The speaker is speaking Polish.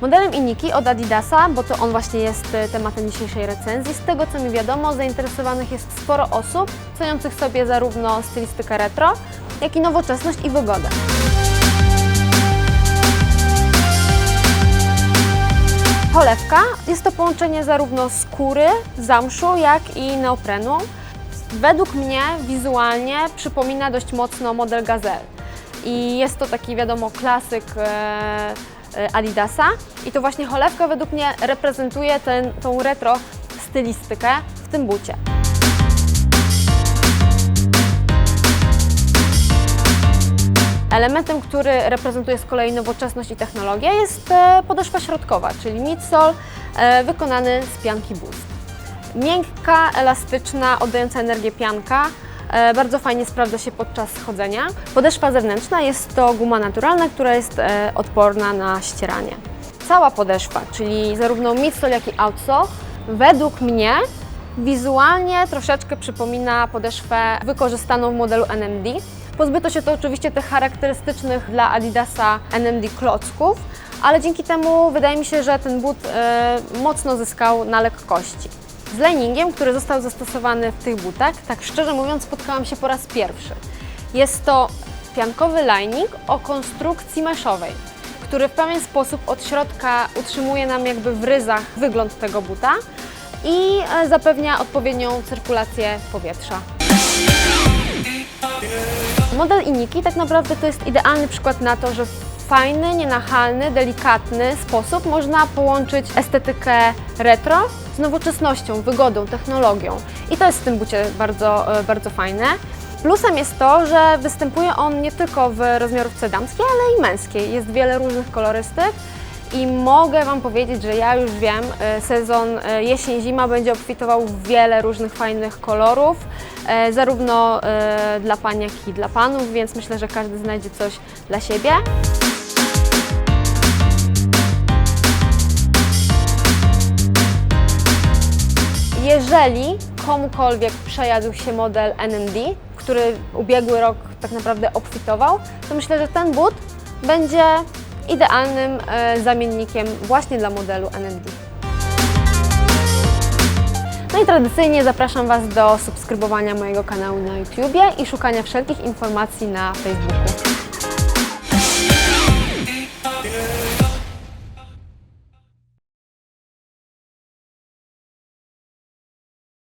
Modelem Iniki od Adidasa, bo to on właśnie jest e, tematem dzisiejszej recenzji, z tego co mi wiadomo, zainteresowanych jest sporo osób, ceniących sobie zarówno stylistykę retro, jak i nowoczesność i wygodę. Polewka jest to połączenie zarówno skóry, zamszu, jak i neoprenu. Według mnie wizualnie przypomina dość mocno model Gazelle. I jest to taki, wiadomo, klasyk e, Adidasa. I to właśnie cholewka według mnie reprezentuje ten, tą retro stylistykę w tym bucie. Elementem, który reprezentuje z kolei nowoczesność i technologię jest e, podeszwa środkowa, czyli midsole e, wykonany z pianki Boost. Miękka, elastyczna, oddająca energię pianka, e, bardzo fajnie sprawdza się podczas chodzenia. Podeszwa zewnętrzna jest to guma naturalna, która jest e, odporna na ścieranie. Cała podeszwa, czyli zarówno midsole, jak i outsole, według mnie wizualnie troszeczkę przypomina podeszwę wykorzystaną w modelu NMD. Pozbyto się to oczywiście tych charakterystycznych dla Adidasa NMD klocków, ale dzięki temu wydaje mi się, że ten but e, mocno zyskał na lekkości. Z liningiem, który został zastosowany w tych butach, tak szczerze mówiąc, spotkałam się po raz pierwszy. Jest to piankowy lining o konstrukcji meszowej, który w pewien sposób od środka utrzymuje nam jakby w ryzach wygląd tego buta i e, zapewnia odpowiednią cyrkulację powietrza. Model Iniki tak naprawdę to jest idealny przykład na to, że fajny, nienachalny, delikatny sposób można połączyć estetykę retro z nowoczesnością, wygodą, technologią. I to jest w tym bucie bardzo, e, bardzo fajne. Plusem jest to, że występuje on nie tylko w rozmiarówce damskiej, ale i męskiej. Jest wiele różnych kolorystyk i mogę Wam powiedzieć, że ja już wiem, e, sezon e, jesień-zima będzie obfitował w wiele różnych fajnych kolorów, e, zarówno dla pań, jak i dla panów, więc myślę, że każdy znajdzie coś dla siebie. Jeżeli komukolwiek przejadł się model NMD, który ubiegły rok tak naprawdę obfitował, to myślę, że ten but będzie idealnym e, zamiennikiem właśnie dla modelu NMD. No i tradycyjnie zapraszam Was do subskrybowania mojego kanału na YouTubie i szukania wszelkich informacji na Facebooku.